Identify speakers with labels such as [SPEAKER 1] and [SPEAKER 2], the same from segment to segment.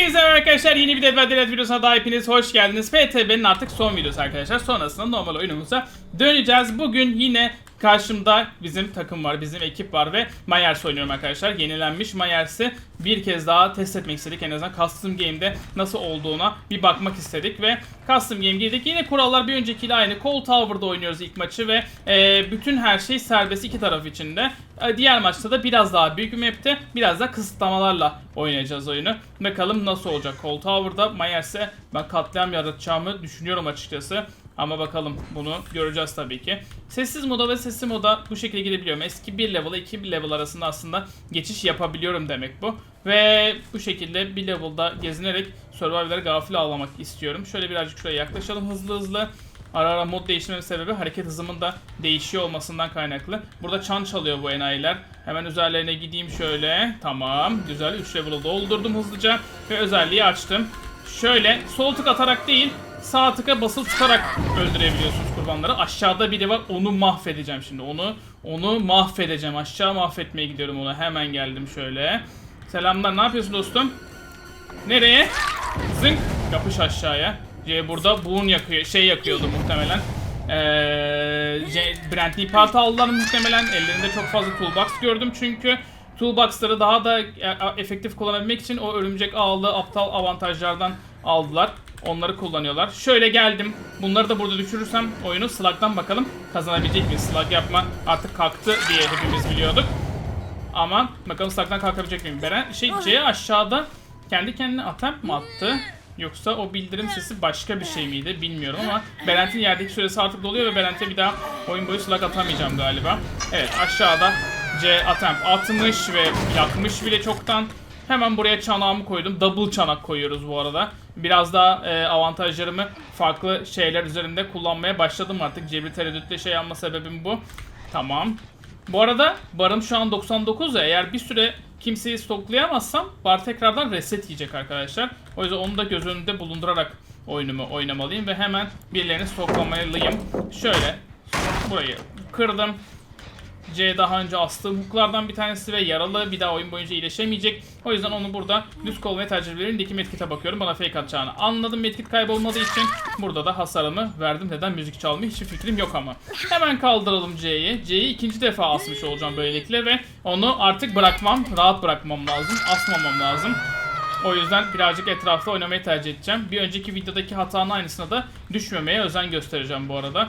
[SPEAKER 1] Hepinize merhaba arkadaşlar yeni bir Dead by videosuna daha hepiniz hoş geldiniz. PTB'nin artık son videosu arkadaşlar. Sonrasında normal oyunumuza döneceğiz. Bugün yine karşımda bizim takım var, bizim ekip var ve Myers oynuyorum arkadaşlar. Yenilenmiş Myers'i bir kez daha test etmek istedik. En azından Custom Game'de nasıl olduğuna bir bakmak istedik ve Custom Game girdik. Yine kurallar bir öncekiyle aynı. Cold Tower'da oynuyoruz ilk maçı ve e, bütün her şey serbest iki taraf içinde. E, Diğer maçta da biraz daha büyük bir map'te biraz daha kısıtlamalarla oynayacağız oyunu. Bakalım nasıl olacak. Cold Tower'da Myers'e ben katliam yaratacağımı düşünüyorum açıkçası. Ama bakalım bunu göreceğiz tabii ki. Sessiz moda ve sesli moda bu şekilde gidebiliyorum. Eski bir level'a iki bir level arasında aslında geçiş yapabiliyorum demek bu. Ve bu şekilde bir level'da gezinerek survivor'ları gafil avlamak istiyorum. Şöyle birazcık şuraya yaklaşalım hızlı hızlı. Ara ara mod değiştirmemin sebebi hareket hızımın da değişiyor olmasından kaynaklı. Burada çan çalıyor bu enayiler. Hemen üzerlerine gideyim şöyle. Tamam. Güzel. 3 level'ı doldurdum hızlıca. Ve özelliği açtım. Şöyle sol tık atarak değil sağ tıka basılı tutarak öldürebiliyorsunuz kurbanları. Aşağıda biri var. Onu mahvedeceğim şimdi. Onu onu mahvedeceğim. Aşağı mahvetmeye gidiyorum ona. Hemen geldim şöyle. Selamlar. Ne yapıyorsun dostum? Nereye? Zınk. Yapış aşağıya. C burada buğun yakıyor. Şey yakıyordu muhtemelen. Ee, Brently Part aldılar muhtemelen. Ellerinde çok fazla toolbox gördüm çünkü. Toolbox'ları daha da e- efektif kullanabilmek için o örümcek ağlı aptal avantajlardan aldılar. Onları kullanıyorlar. Şöyle geldim. Bunları da burada düşürürsem oyunu slug'dan bakalım kazanabilecek miyiz? Slug yapma artık kalktı diye hepimiz biliyorduk. Ama bakalım slug'dan kalkabilecek miyim? Beren şey C aşağıda kendi kendine atak mı attı? Yoksa o bildirim sesi başka bir şey miydi bilmiyorum ama Berent'in yerdeki süresi artık doluyor ve Berent'e bir daha oyun boyu slug atamayacağım galiba. Evet aşağıda C attempt atmış ve yakmış bile çoktan. Hemen buraya çanağımı koydum. Double çanak koyuyoruz bu arada. Biraz daha e, avantajlarımı farklı şeyler üzerinde kullanmaya başladım artık. Cebri tereddütle şey yapma sebebim bu. Tamam. Bu arada barım şu an 99 ya eğer bir süre kimseyi stoklayamazsam bar tekrardan reset yiyecek arkadaşlar. O yüzden onu da göz önünde bulundurarak oyunumu oynamalıyım ve hemen birilerini stoklamalıyım. Şöyle burayı kırdım. C daha önce astığım hooklardan bir tanesi ve yaralı bir daha oyun boyunca iyileşemeyecek. O yüzden onu burada düz kol ve tercihlerindeki medkit'e bakıyorum. Bana fake atacağını anladım medkit kaybolmadığı için. Burada da hasarımı verdim. Neden müzik çalmıyor hiçbir fikrim yok ama. Hemen kaldıralım C'yi. C'yi ikinci defa asmış olacağım böylelikle ve onu artık bırakmam, rahat bırakmam lazım. Asmamam lazım. O yüzden birazcık etrafta oynamayı tercih edeceğim. Bir önceki videodaki hatanın aynısına da düşmemeye özen göstereceğim bu arada.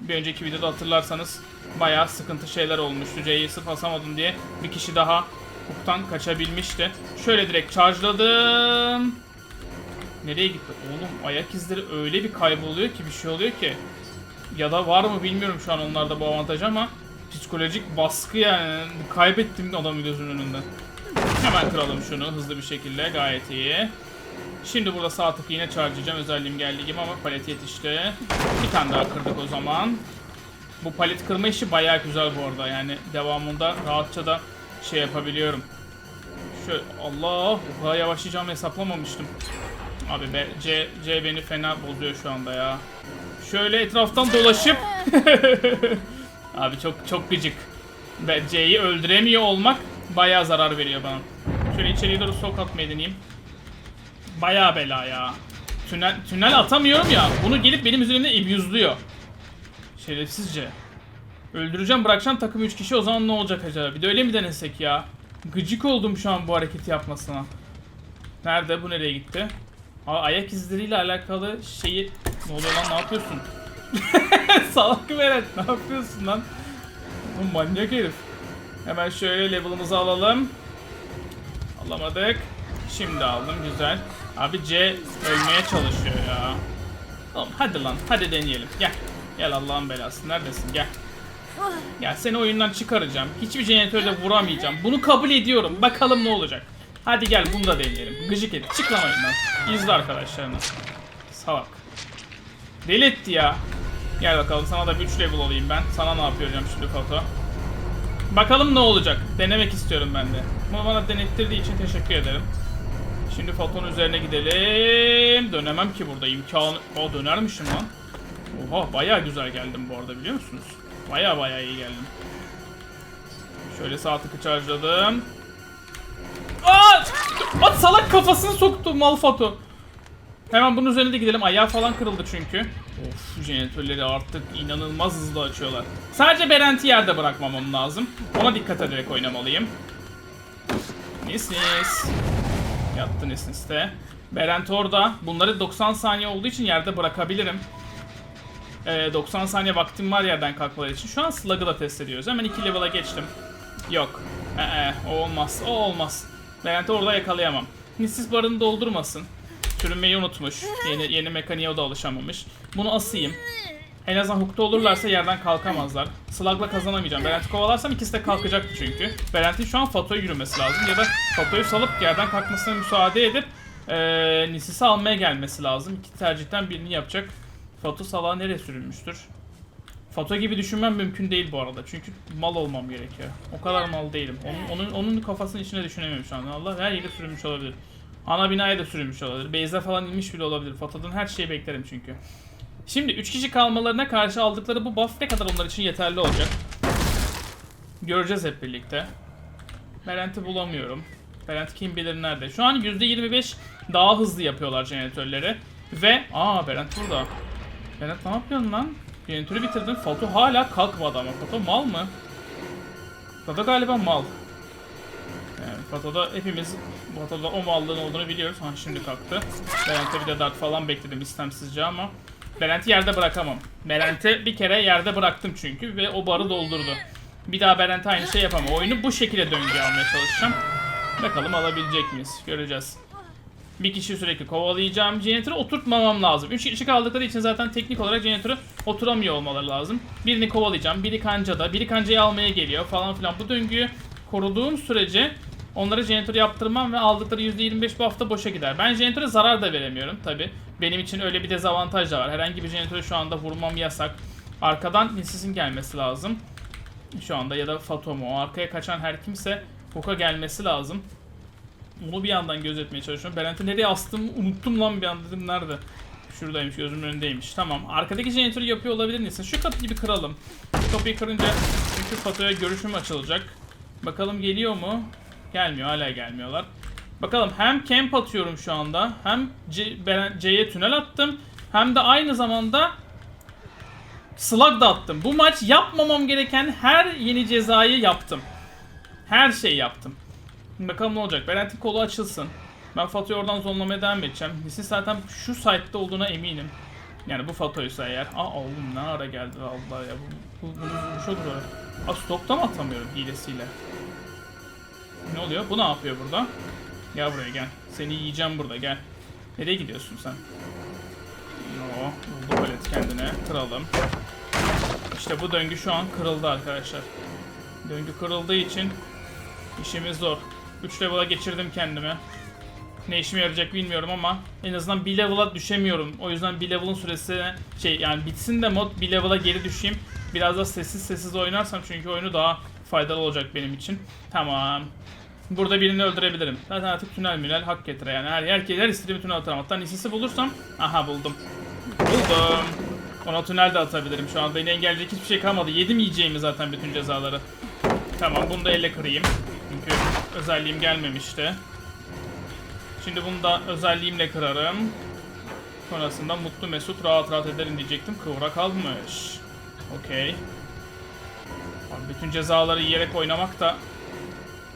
[SPEAKER 1] Bir önceki videoda hatırlarsanız bayağı sıkıntı şeyler olmuştu. C'yi sırf asamadım diye bir kişi daha hukuktan kaçabilmişti. Şöyle direkt charge'ladım. Nereye gitti? Oğlum ayak izleri öyle bir kayboluyor ki bir şey oluyor ki. Ya da var mı bilmiyorum şu an onlarda bu avantaj ama psikolojik baskı yani kaybettim adamı gözümün önünde. Hemen kıralım şunu hızlı bir şekilde gayet iyi. Şimdi burada sağ tıkı yine charge'layacağım özelliğim geldiği gibi ama palet yetişti. Bir tane daha kırdık o zaman. Bu palet kırma işi bayağı güzel bu arada yani devamında rahatça da şey yapabiliyorum. Şöyle Allah bu kadar yavaşlayacağımı hesaplamamıştım. Abi be, C, C beni fena bozuyor şu anda ya. Şöyle etraftan dolaşıp Abi çok çok gıcık. C'yi öldüremiyor olmak bayağı zarar veriyor bana. Şöyle içeriye doğru sok atmayı deneyeyim. Bayağı bela ya. Tünel, tünel atamıyorum ya. Bunu gelip benim üzerimde ibüzlüyor. Şerefsizce. Öldüreceğim bırakacağım takım 3 kişi o zaman ne olacak acaba? Bir de öyle mi denesek ya? Gıcık oldum şu an bu hareketi yapmasına. Nerede? Bu nereye gitti? Aa, ayak izleriyle alakalı şeyi... Ne oluyor lan ne yapıyorsun? Salak Berat ne yapıyorsun lan? Bu manyak herif. Hemen şöyle level'ımızı alalım. Alamadık. Şimdi aldım güzel. Abi C ölmeye çalışıyor ya. Oğlum hadi lan hadi deneyelim. Gel. Gel Allah'ın belası. Neredesin? Gel. Ya seni oyundan çıkaracağım. Hiçbir jeneratörle vuramayacağım. Bunu kabul ediyorum. Bakalım ne olacak. Hadi gel bunu da deneyelim. Gıcık et. Çık lan oyundan. İzle arkadaşlarını. Salak. Deli etti ya. Gel bakalım sana da bir 3 level olayım ben. Sana ne yapıyorum şimdi Foto. Bakalım ne olacak. Denemek istiyorum ben de. Bunu bana denettirdiği için teşekkür ederim. Şimdi fotonun üzerine gidelim. Dönemem ki burada imkanı... O dönermişim lan. Oha bayağı güzel geldim bu arada biliyor musunuz? Bayağı bayağı iyi geldim. Şöyle sağ tıkı charge'ladım. Aa! At salak kafasını soktu Malfato. Hemen bunun üzerine de gidelim. Ayağı falan kırıldı çünkü. Of jeneratörleri artık inanılmaz hızlı açıyorlar. Sadece Berent'i yerde bırakmamam lazım. Ona dikkat ederek oynamalıyım. Nis nis. Yattı nis nis de. Berent orada. Bunları 90 saniye olduğu için yerde bırakabilirim. Ee, 90 saniye vaktim var yerden kalkmaları için. Şu an slug'ı da test ediyoruz. Hemen 2 level'a geçtim. Yok. Ee, o olmaz. O olmaz. Berent'i orada yakalayamam. Nissiz barını doldurmasın. Sürünmeyi unutmuş. Yeni, yeni mekaniğe o da alışamamış. Bunu asayım. En azından hook'ta olurlarsa yerden kalkamazlar. Slug'la kazanamayacağım. Berent'i kovalarsam ikisi de kalkacaktı çünkü. Berent'in şu an Fato'ya yürümesi lazım. Ya da Fato'yu salıp yerden kalkmasına müsaade edip ee, Nisis'i almaya gelmesi lazım. İki tercihten birini yapacak. Fato salağı nereye sürülmüştür? Fato gibi düşünmem mümkün değil bu arada. Çünkü mal olmam gerekiyor. O kadar mal değilim. Onun, onun, onun kafasının içine düşünemiyorum şu anda. Allah her yere sürülmüş olabilir. Ana binaya da sürülmüş olabilir. Beyze falan inmiş bile olabilir. Fato'dan her şeyi beklerim çünkü. Şimdi 3 kişi kalmalarına karşı aldıkları bu buff ne kadar onlar için yeterli olacak? Göreceğiz hep birlikte. Berent'i bulamıyorum. Berent kim bilir nerede. Şu an %25 daha hızlı yapıyorlar jeneratörleri. Ve... Aa Berent burada. Berent ne yapıyorsun lan? Jeneratörü bitirdin. Fato hala kalkmadı ama. Fato mal mı? Fato galiba mal. Yani Fato'da hepimiz Fato'da o mallığın olduğunu biliyoruz. Ha şimdi kalktı. Berent'e bir de dart falan bekledim istemsizce ama Berent'i yerde bırakamam. Berent'i bir kere yerde bıraktım çünkü ve o barı doldurdu. Bir daha Berent'e aynı şey yapamam. Oyunu bu şekilde döngüye almaya çalışacağım. Bakalım alabilecek miyiz? Göreceğiz. Bir kişi sürekli kovalayacağım. Jeneratörü oturtmamam lazım. 3 kişi kaldıkları için zaten teknik olarak jeneratörü oturamıyor olmaları lazım. Birini kovalayacağım. Biri kancada. Biri kancayı almaya geliyor falan filan. Bu döngüyü koruduğum sürece onlara jeneratör yaptırmam ve aldıkları %25 bu hafta boşa gider. Ben jeneratöre zarar da veremiyorum tabi. Benim için öyle bir dezavantaj da var. Herhangi bir jeneratörü şu anda vurmam yasak. Arkadan Nisis'in gelmesi lazım. Şu anda ya da Fatomo. O arkaya kaçan her kimse Hook'a gelmesi lazım. Onu bir yandan gözetmeye çalışıyorum. Berent'i nereye astım unuttum lan bir an dedim nerede? Şuradaymış gözümün önündeymiş. Tamam. Arkadaki jeneratörü yapıyor olabilir misin? Şu kapıyı bir kıralım. Şu kapıyı kırınca çünkü Fato'ya görüşüm açılacak. Bakalım geliyor mu? Gelmiyor. Hala gelmiyorlar. Bakalım hem camp atıyorum şu anda. Hem C'ye tünel attım. Hem de aynı zamanda slug da attım. Bu maç yapmamam gereken her yeni cezayı yaptım. Her şeyi yaptım. Bakalım ne olacak. Berent'in kolu açılsın. Ben Fato'yu oradan zonlamaya devam edeceğim. Lisin zaten şu site'de olduğuna eminim. Yani bu Fato'ysa eğer. Aa oğlum ne ara geldi Allah ya. Bu, bu, bunu vurmuş olur öyle. Aa stokta mı atamıyorum hilesiyle? Ne oluyor? Bu ne yapıyor burada? Gel buraya gel. Seni yiyeceğim burada gel. Nereye gidiyorsun sen? Yo, buldu palet kendine. Kıralım. İşte bu döngü şu an kırıldı arkadaşlar. Döngü kırıldığı için işimiz zor. 3 level'a geçirdim kendimi. Ne işime yarayacak bilmiyorum ama en azından bir level'a düşemiyorum. O yüzden bir level'ın süresi şey yani bitsin de mod bir level'a geri düşeyim. Biraz da sessiz sessiz oynarsam çünkü oyunu daha faydalı olacak benim için. Tamam. Burada birini öldürebilirim. Zaten artık tünel münel hak getire yani. Her, her, her istediğimi tünel atarım. Hatta nisisi bulursam... Aha buldum. Buldum. Ona tünel de atabilirim. Şu an beni engelleyecek hiçbir şey kalmadı. Yedim yiyeceğimi zaten bütün cezaları. Tamam bunu da elle kırayım. Çünkü özelliğim gelmemişti. Şimdi bunu da özelliğimle kırarım. Sonrasında mutlu mesut rahat rahat ederim diyecektim. Kıvrak almış. Okey. Bütün cezaları yiyerek oynamak da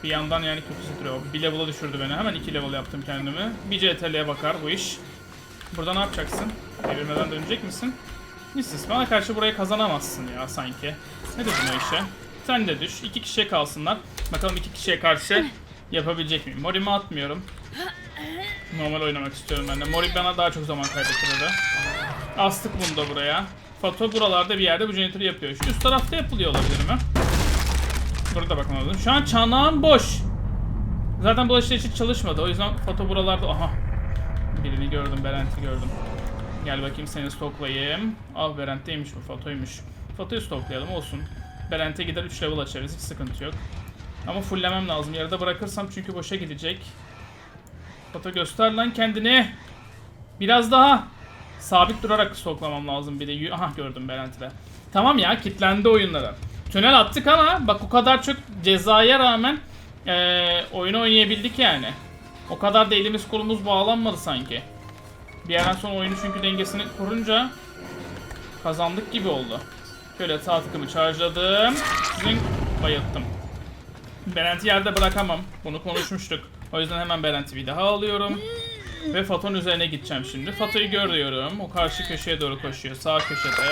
[SPEAKER 1] bir yandan yani kötü sıkıyor. Bir level'a düşürdü beni. Hemen iki level yaptım kendimi. Bir CTL'ye bakar bu iş. Burada ne yapacaksın? Devirmeden dönecek misin? Nissiz bana karşı burayı kazanamazsın ya sanki. Ne dedin o işe? Sen de düş. İki kişiye kalsınlar. Bakalım iki kişiye karşı yapabilecek miyim? Mori'mi atmıyorum. Normal oynamak istiyorum ben de. Mori bana daha çok zaman kaybettirirdi. Astık bunu da buraya. Fato buralarda bir yerde bu jeneratörü yapıyor. Şu üst tarafta yapılıyor olabilir mi? Burada bakmam lazım. Şu an çanağım boş. Zaten bulaşıcı hiç çalışmadı. O yüzden foto buralarda... Aha. Birini gördüm. Berent'i gördüm. Gel bakayım seni stoklayayım. Al Berent'teymiş bu fotoymuş. Fotoyu stoklayalım olsun. Berent'e gider 3 level açarız. Hiç sıkıntı yok. Ama fulllemem lazım. Yarıda bırakırsam çünkü boşa gidecek. Foto göster lan kendini. Biraz daha. Sabit durarak stoklamam lazım bir de. Aha gördüm Berent'i de. Tamam ya kitlendi oyunlara. Tünel attık ama bak o kadar çok cezaya rağmen eee, oyunu oynayabildik yani. O kadar da elimiz kolumuz bağlanmadı sanki. Bir yerden sonra oyunu çünkü dengesini kurunca kazandık gibi oldu. Şöyle sağ tıkımı charge'ladım. Zing, bayılttım. Berent'i yerde bırakamam. Bunu konuşmuştuk. O yüzden hemen Berent'i bir daha alıyorum. Ve Faton üzerine gideceğim şimdi. Fato'yu görüyorum. O karşı köşeye doğru koşuyor. Sağ köşede.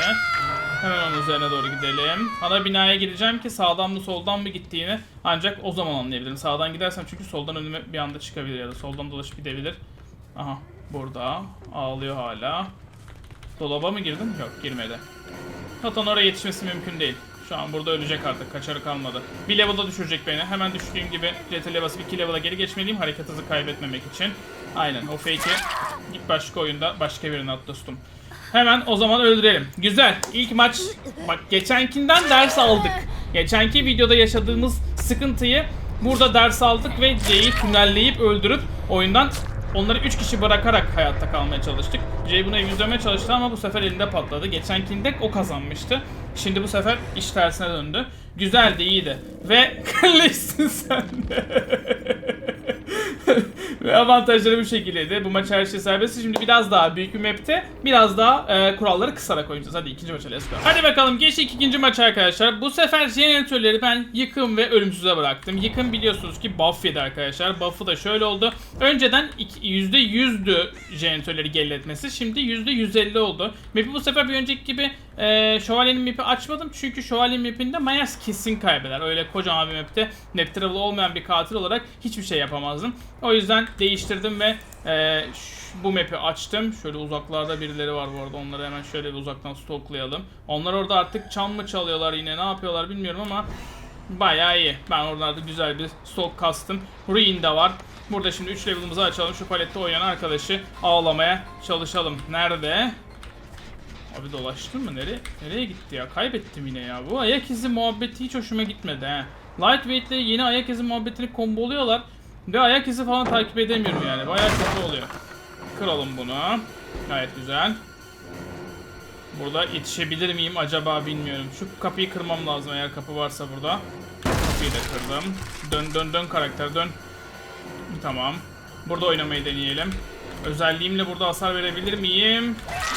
[SPEAKER 1] Hemen onun üzerine doğru gidelim. Ana binaya gideceğim ki sağdan mı soldan mı gittiğini ancak o zaman anlayabilirim. Sağdan gidersem çünkü soldan önüme bir anda çıkabilir ya da soldan dolaşıp gidebilir. Aha burada. Ağlıyor hala. Dolaba mı girdin? Yok girmedi. Faton oraya yetişmesi mümkün değil. Şu an burada ölecek artık. Kaçarı kalmadı. Bir level'da düşürecek beni. Hemen düştüğüm gibi CTRL'e basıp 2 level'a geri geçmeliyim. Hareket hızı kaybetmemek için. Aynen o fake'i ilk başka oyunda başka birine at dostum. Hemen o zaman öldürelim. Güzel. İlk maç bak geçenkinden ders aldık. Geçenki videoda yaşadığımız sıkıntıyı burada ders aldık ve C'yi tünelleyip öldürüp oyundan onları 3 kişi bırakarak hayatta kalmaya çalıştık. Jay buna yüzlemeye çalıştı ama bu sefer elinde patladı. Geçenkinde o kazanmıştı. Şimdi bu sefer iş tersine döndü. Güzeldi, iyiydi. Ve kırlışsın sen de. Ve avantajları bu şekildeydi. Bu maç her şey serbest. Şimdi biraz daha büyük bir map'te biraz daha e, kuralları kısarak oynayacağız. Hadi ikinci maça let's go. Hadi bakalım geçtik ikinci maç arkadaşlar. Bu sefer jeneratörleri ben yıkım ve ölümsüze bıraktım. Yıkım biliyorsunuz ki buff yedi arkadaşlar. Buff'ı da şöyle oldu. Önceden iki- %100'dü jeneratörleri geriletmesi. Şimdi %150 oldu. Map'i bu sefer bir önceki gibi e, şövalyenin map'i açmadım. Çünkü şövalyenin map'inde Mayas kesin kaybeder. Öyle kocaman bir map'te map travel olmayan bir katil olarak hiçbir şey yapamazdım. O yüzden değiştirdim ve e, bu map'i açtım. Şöyle uzaklarda birileri var bu arada. Onları hemen şöyle bir uzaktan stalklayalım. Onlar orada artık çan mı çalıyorlar yine ne yapıyorlar bilmiyorum ama bayağı iyi. Ben oralarda güzel bir stalk kastım. Ruin de var. Burada şimdi 3 level'ımızı açalım. Şu palette oynayan arkadaşı ağlamaya çalışalım. Nerede? Abi dolaştın mı? Nereye, nereye gitti ya? Kaybettim yine ya. Bu ayak izi muhabbeti hiç hoşuma gitmedi he. Lightweight ile yeni ayak izi muhabbetini komboluyorlar. Ve ayak izi falan takip edemiyorum yani. Bayağı kötü oluyor. Kıralım bunu. Gayet güzel. Burada yetişebilir miyim acaba bilmiyorum. Şu kapıyı kırmam lazım eğer kapı varsa burada. Kapıyı da kırdım. Dön dön dön karakter dön. Tamam. Burada oynamayı deneyelim. Özelliğimle burada hasar verebilir miyim?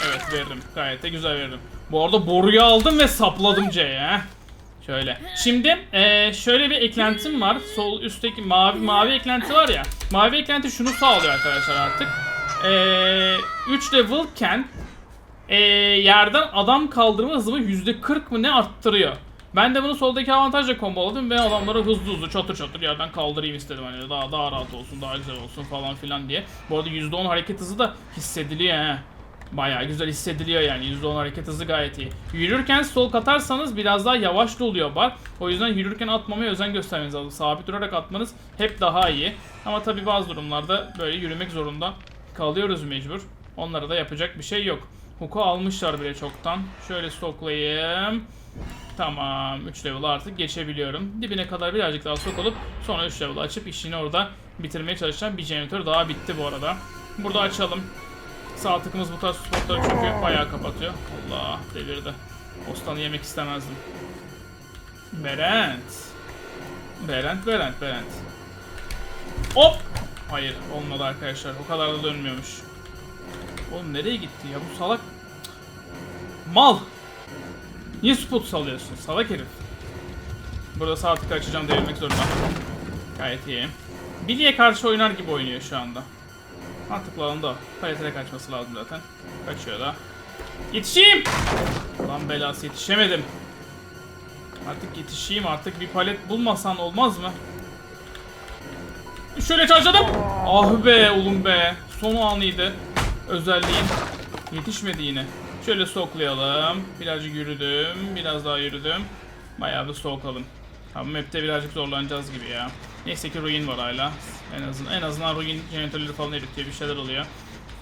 [SPEAKER 1] Evet veririm. Gayet de güzel veririm. Bu arada boruyu aldım ve sapladım C'ye. Şöyle. Şimdi eee, şöyle bir eklentim var. Sol üstteki mavi mavi eklenti var ya. Mavi eklenti şunu sağlıyor arkadaşlar artık. 3 levelken eee, yerden adam kaldırma hızımı %40 mı ne arttırıyor. Ben de bunu soldaki avantajla komboladım ve adamları hızlı hızlı çatır çatır yerden kaldırayım istedim hani daha daha rahat olsun, daha güzel olsun falan filan diye. Bu arada %10 hareket hızı da hissediliyor he. Bayağı güzel hissediliyor yani %10 hareket hızı gayet iyi. Yürürken sol katarsanız biraz daha yavaş oluyor bar. O yüzden yürürken atmamaya özen göstermeniz lazım. Sabit durarak atmanız hep daha iyi. Ama tabi bazı durumlarda böyle yürümek zorunda kalıyoruz mecbur. Onlara da yapacak bir şey yok. Hook'u almışlar bile çoktan. Şöyle stoklayayım. Tamam 3 level artık geçebiliyorum. Dibine kadar birazcık daha sok olup sonra 3 level açıp işini orada bitirmeye çalışacağım. Bir jeneratör daha bitti bu arada. Burada açalım. Sağ tıkımız bu tarz spotları çünkü bayağı kapatıyor. Allah devirdi. Ostanı yemek istemezdim. Berent. Berent, Berent, Berent. Hop! Hayır olmadı arkadaşlar. O kadar da dönmüyormuş. Oğlum nereye gitti ya bu salak? Mal! Niye spot salıyorsun salak herif? Burada sağ tıkı açacağım devirmek zorunda. Gayet iyi. Billy'e karşı oynar gibi oynuyor şu anda. Mantıklı olan da o. Paletine kaçması lazım zaten. Kaçıyor da. Yetişeyim! Lan belası yetişemedim. Artık yetişeyim artık bir palet bulmasan olmaz mı? Şöyle charge'ladım. Ah be oğlum be. Son anıydı. Özelliğim. Yetişmedi yine. Şöyle stoklayalım. Birazcık yürüdüm. Biraz daha yürüdüm. Bayağı bir stokladım. Abi map'te birazcık zorlanacağız gibi ya. Neyse ki ruin var hala. En azından en azından ruin jeneratörleri falan eritiyor bir şeyler oluyor.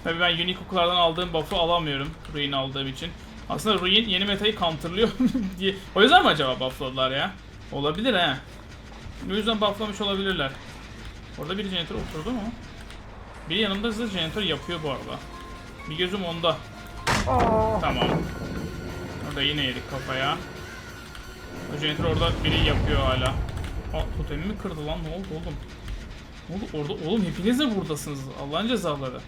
[SPEAKER 1] Tabii ben unique hook'lardan aldığım buff'ı alamıyorum ruin aldığım için. Aslında ruin yeni metayı counterlıyor diye. O yüzden mi acaba buffladılar ya? Olabilir he. O yüzden bufflamış olabilirler. Orada bir jeneratör oturdu mu? Biri yanımda hızlı jeneratör yapıyor bu arada. Bir gözüm onda. Tamam. Orada yine yedik kafaya. O jeneratör orada biri yapıyor hala. Aa totemimi kırdı lan ne oldu oğlum? Ne oldu orada? Oğlum hepiniz de buradasınız. Allah'ın cezaları.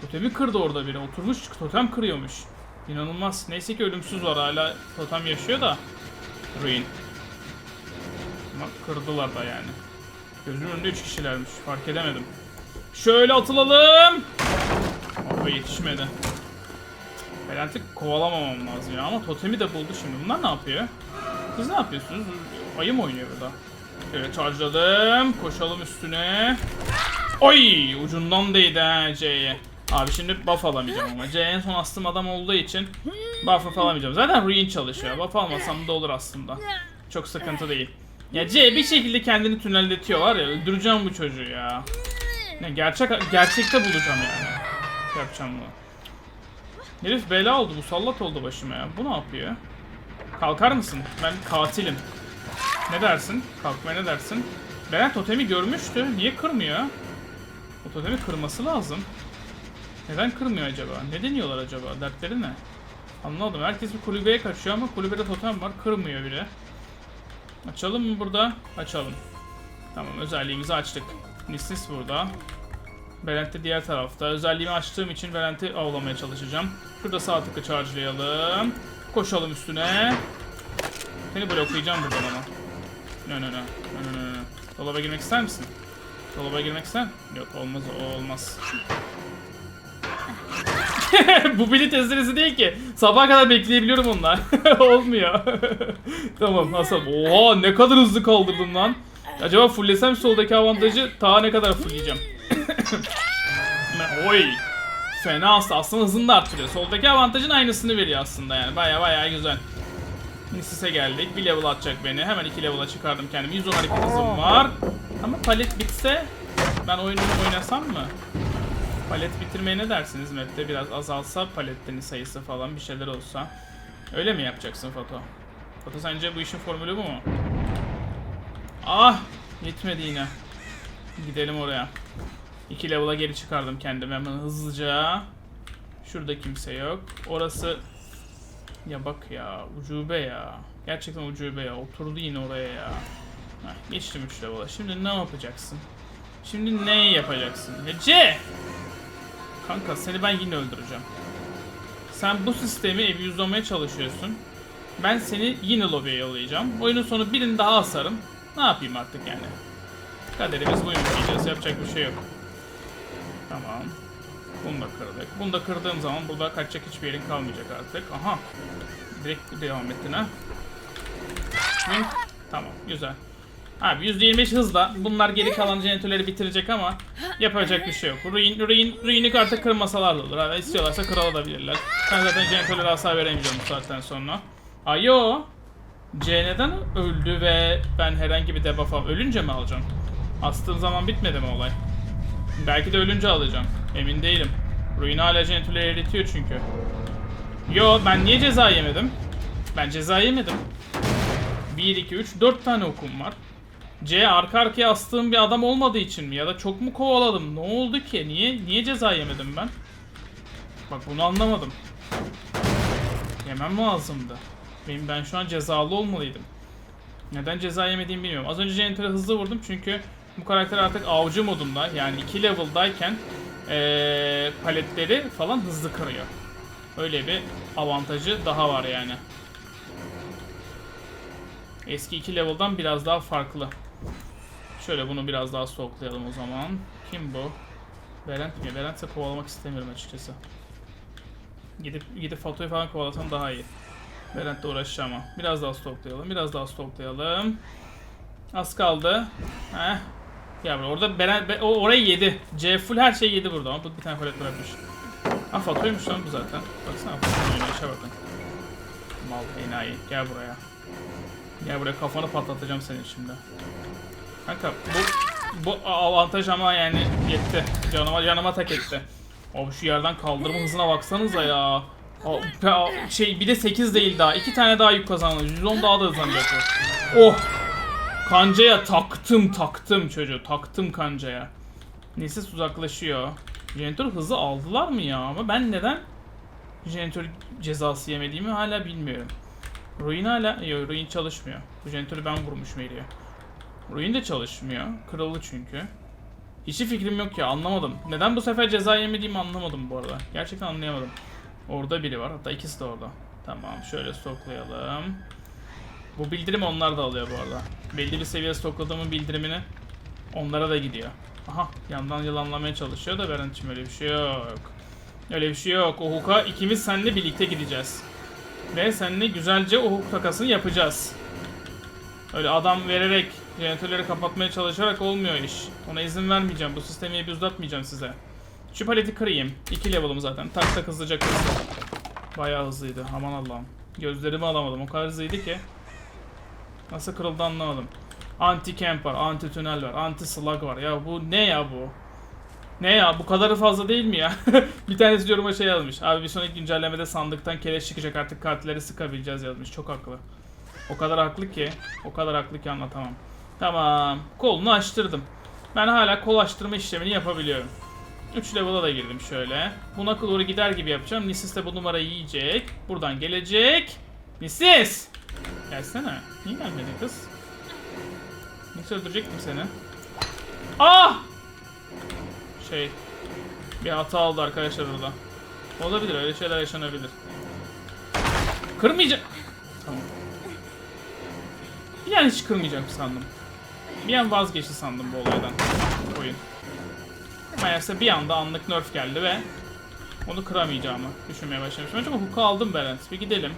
[SPEAKER 1] Totemi kırdı orada biri. Oturmuş totem kırıyormuş. İnanılmaz. Neyse ki ölümsüz var hala totem yaşıyor da. Ruin. Ama kırdılar da yani. Gözümün önünde 3 kişilermiş. Fark edemedim. Şöyle atılalım. Ama yetişmedi. Belent'i kovalamamam lazım ya ama totemi de buldu şimdi. Bunlar ne yapıyor? Siz ne yapıyorsunuz? Ayı mı oynuyor burada? Evet charge'ladım. Koşalım üstüne. Oy! Ucundan değdi ha C'ye. Abi şimdi buff alamayacağım ama. C en son astım adam olduğu için buff alamayacağım. Zaten Ruin çalışıyor. Buff almasam da olur aslında. Çok sıkıntı değil. Ya C bir şekilde kendini tünelletiyor var ya öldüreceğim bu çocuğu ya. Ne gerçek gerçekte bulacağım yani. Yapacağım bunu. Herif bela oldu, musallat oldu başıma ya. Bu ne yapıyor? Kalkar mısın? Ben katilim. Ne dersin? Kalkmaya ne dersin? Beren totemi görmüştü. Niye kırmıyor? O totemi kırması lazım. Neden kırmıyor acaba? Ne deniyorlar acaba? Dertleri ne? Anlamadım. Herkes bir kulübeye kaçıyor ama kulübede totem var. Kırmıyor bile. Açalım mı burada? Açalım. Tamam özelliğimizi açtık. Nisnis burada. Berent diğer tarafta. Özelliğimi açtığım için Berent'i avlamaya çalışacağım. Şurada sağ tıkı charge'layalım. Koşalım üstüne. Seni bloklayacağım buradan ama. No no no. No no no. Dolaba girmek ister misin? Dolaba girmek ister Yok olmaz o olmaz. Bu bili testeresi değil ki. Sabaha kadar bekleyebiliyorum onunla. Olmuyor. tamam Hasan. Oha ne kadar hızlı kaldırdım lan. Acaba fullesem soldaki avantajı ta ne kadar fullleyeceğim? Oy. Fena aslında. Aslında hızını da arttırıyor. Soldaki avantajın aynısını veriyor aslında yani. Baya baya güzel. Nisis'e geldik. Bir level atacak beni. Hemen iki level'a çıkardım kendimi. 110 hareket hızım var. Ama palet bitse ben oyunumu oynasam mı? Palet bitirmeye ne dersiniz map'te? Biraz azalsa paletlerin sayısı falan bir şeyler olsa. Öyle mi yapacaksın Foto? Foto sence bu işin formülü bu mu? Ah! Yetmedi yine. Gidelim oraya. İki level'a geri çıkardım kendimi hemen hızlıca. Şurada kimse yok. Orası... Ya bak ya, ucube ya. Gerçekten ucube ya. Oturdu yine oraya ya. Heh, geçtim 3 level'a. Şimdi ne yapacaksın? Şimdi ne yapacaksın? Ece! Kanka seni ben yine öldüreceğim. Sen bu sistemi abuse'lamaya çalışıyorsun. Ben seni yine lobiye yollayacağım. Oyunun sonu birini daha asarım. Ne yapayım artık yani? Kaderimiz buymuş. Yapacak bir şey yok. Tamam. Bunu da kırdık. Bunu da kırdığım zaman burada kaçacak hiçbir yerin kalmayacak artık. Aha. Direkt devam ettin ha. Tamam. Güzel. Abi %25 hızla bunlar geri kalan jeneratörleri bitirecek ama yapacak bir şey yok. Ruin, ruin, ruin'i artık kırmasalar da olur. Hani istiyorlarsa kırılabilirler. Ben zaten jeneratörlere hasar veremeyeceğim bu saatten sonra. Ayo. C neden öldü ve ben herhangi bir debuff al- Ölünce mi alacağım? Astığım zaman bitmedi mi olay? Belki de ölünce alacağım. Emin değilim. Ruin hala jeneratörleri eritiyor çünkü. Yo ben niye ceza yemedim? Ben ceza yemedim. 1, 2, 3, 4 tane okum var. C arka arkaya astığım bir adam olmadığı için mi? Ya da çok mu kovaladım? Ne oldu ki? Niye niye ceza yemedim ben? Bak bunu anlamadım. Yemem lazımdı. Benim ben şu an cezalı olmalıydım. Neden ceza yemediğimi bilmiyorum. Az önce Janitor'a hızlı vurdum çünkü bu karakter artık avcı modunda. Yani 2 level'dayken eee, paletleri falan hızlı kırıyor. Öyle bir avantajı daha var yani. Eski 2 level'dan biraz daha farklı. Şöyle bunu biraz daha stoklayalım o zaman. Kim bu? Berent mi? Berent'se kovalamak istemiyorum açıkçası. Gidip gidip Fato'yu falan kovalasam daha iyi. Berent'le uğraşacağım ama. Biraz daha stoklayalım. Biraz daha stoklayalım. Az kaldı. Heh. Ya orada Berent, Be- o orayı yedi. C full her şeyi yedi burada ama bir tane palet bırakmış. Ha Fato'ymuş lan bu zaten. Baksana Fato'nun oynayışa bakın. Mal enayi. Gel buraya. Gel buraya kafanı patlatacağım senin şimdi. Kanka bu bu avantaj ama yani yetti. Canıma canıma tak etti. Abi şu yerden kaldırma hızına baksanıza ya. Şey bir de 8 değil daha. 2 tane daha yük kazandı. 110 daha da hızlanacak. Oh! Kancaya taktım taktım çocuğu. Taktım kancaya. Neyse uzaklaşıyor. Janitor hızı aldılar mı ya? Ama ben neden Janitor cezası yemediğimi hala bilmiyorum. Ruin hala... Yok Ruin çalışmıyor. Bu Janitor'u ben vurmuşum eriye. Ruin de çalışmıyor. Kırıldı çünkü. Hiçbir fikrim yok ya anlamadım. Neden bu sefer ceza yemediğimi anlamadım bu arada. Gerçekten anlayamadım. Orada biri var. Hatta ikisi de orada. Tamam şöyle stoklayalım. Bu bildirim onlar da alıyor bu arada. Belli bir seviye stokladığımın bildirimini onlara da gidiyor. Aha yandan yılanlamaya çalışıyor da Beren'cim öyle bir şey yok. Öyle bir şey yok. O huka ikimiz seninle birlikte gideceğiz. Ve seninle güzelce o hukuk takasını yapacağız. Öyle adam vererek, jeneratörleri kapatmaya çalışarak olmuyor iş. Ona izin vermeyeceğim. Bu sistemi bir uzatmayacağım size. Şu paleti kırayım. 2 level'ım zaten. Tak tak hızlıca kırdım. Bayağı hızlıydı. Aman Allah'ım. Gözlerimi alamadım. O kadar hızlıydı ki. Nasıl kırıldı anlamadım. Anti camp var, anti tünel var, anti slug var. Ya bu ne ya bu? Ne ya bu kadarı fazla değil mi ya? bir tanesi yoruma şey yazmış. Abi bir sonraki güncellemede sandıktan keleş çıkacak artık kartları sıkabileceğiz yazmış. Çok haklı. O kadar haklı ki. O kadar haklı ki anlatamam. Tamam. Kolunu açtırdım. Ben hala kol açtırma işlemini yapabiliyorum. 3 level'a da girdim şöyle. Buna doğru gider gibi yapacağım. Nisis de bu numarayı yiyecek. Buradan gelecek. Nisis! Gelsene. Niye gelmedin kız? Nisis öldürecektim seni. Ah! Şey. Bir hata oldu arkadaşlar orada. Olabilir öyle şeyler yaşanabilir. Kırmayacağım. Tamam. Bir an hiç kırmayacağım sandım. Bir an vazgeçti sandım bu olaydan. Oyun. Meğerse bir anda anlık nerf geldi ve onu kıramayacağımı düşünmeye başlamışım. Acaba hook'u aldım Berent. Bir gidelim.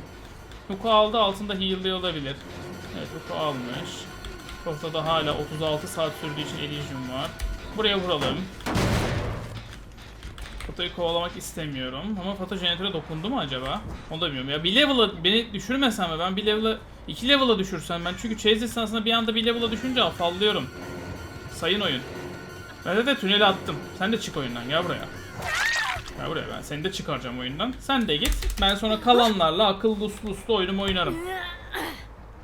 [SPEAKER 1] Hook'u aldı altında heal'lı olabilir. Evet hook'u almış. Ortada hala 36 saat sürdüğü için Elysium var. Buraya vuralım. Fatoyu kovalamak istemiyorum. Ama Fato jeneratöre dokundu mu acaba? Onu da bilmiyorum. Ya bir level'a beni düşürmesen mi? Ben bir level'a, iki level'a düşürsem ben. Çünkü chase esnasında bir anda bir level'a düşünce afallıyorum. Sayın oyun. Ben de tüneli attım. Sen de çık oyundan. Gel buraya. Gel buraya ben seni de çıkaracağım oyundan. Sen de git. Ben sonra kalanlarla akıllı uslu uslu oyunumu oynarım.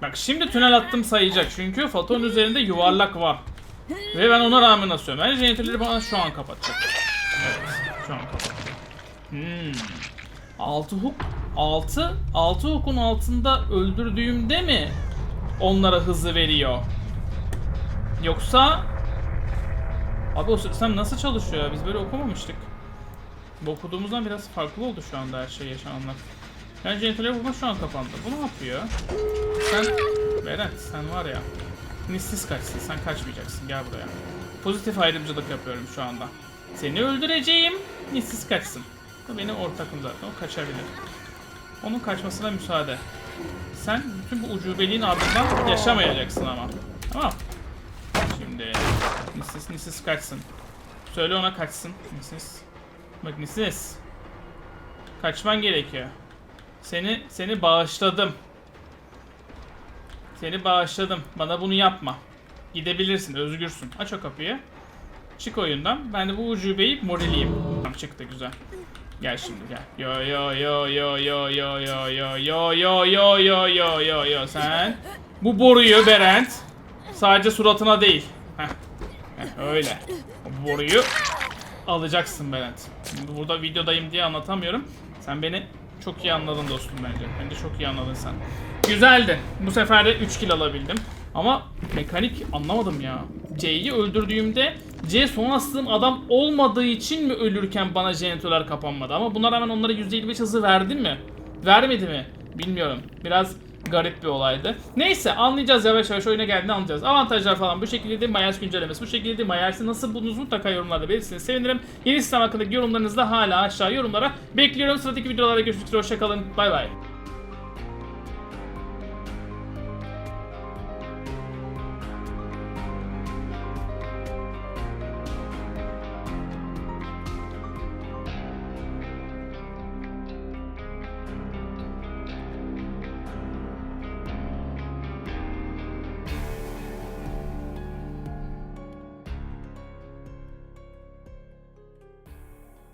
[SPEAKER 1] Bak şimdi tünel attım sayacak. Çünkü Fato'nun üzerinde yuvarlak var. Ve ben ona rağmen asıyorum. Ben jeneratörleri bana şu an kapatacak. Evet. Şu an kapat. Hmm. 6 hook 6 6 hook'un altında öldürdüğümde mi onlara hızı veriyor? Yoksa Abi o sistem nasıl çalışıyor ya? Biz böyle okumamıştık. Okuduğumuzdan biraz farklı oldu şu anda her şey yaşananlar. Yani jeneratörleri vurma şu an kapandı. Bu ne yapıyor? Sen Berat sen var ya Nissiz kaçsın. Sen kaçmayacaksın. Gel buraya. Pozitif ayrımcılık yapıyorum şu anda. Seni öldüreceğim. Nissiz kaçsın. Bu benim ortakım zaten. O kaçabilir. Onun kaçmasına müsaade. Sen bütün bu ucubeliğin ardından yaşamayacaksın ama. Tamam. Şimdi Nissiz Nissiz kaçsın. Söyle ona kaçsın. Nissiz. Bak. Kaçman gerekiyor. Seni seni bağışladım. Seni bağışladım. Bana bunu yapma. Gidebilirsin, özgürsün. Aç o kapıyı. Çık oyundan. Ben de bu ucubeyi moraliyim. Tamam çıktı güzel. Gel şimdi gel. Yo yo yo yo yo yo yo yo yo yo yo yo yo yo yo sen bu boruyu Berent sadece suratına değil. Heh. Heh, öyle. O boruyu alacaksın Berent. Şimdi burada videodayım diye anlatamıyorum. Sen beni çok iyi anladın dostum bence. Bence çok iyi anladın sen. Güzeldi. Bu sefer de 3 kill alabildim. Ama mekanik anlamadım ya. C'yi öldürdüğümde C son astığım adam olmadığı için mi ölürken bana jeneratörler kapanmadı? Ama buna rağmen onlara %55 hızı verdi mi? Vermedi mi? Bilmiyorum. Biraz garip bir olaydı. Neyse anlayacağız yavaş yavaş oyuna geldiğinde anlayacağız. Avantajlar falan bu şekilde Mayers güncellemesi bu şekilde Mayers'i nasıl buldunuz mutlaka yorumlarda belirtirseniz sevinirim. Yeni sistem hakkındaki yorumlarınızı da hala aşağı yorumlara bekliyorum. Sıradaki videolarda görüşmek üzere hoşçakalın. Bay bay.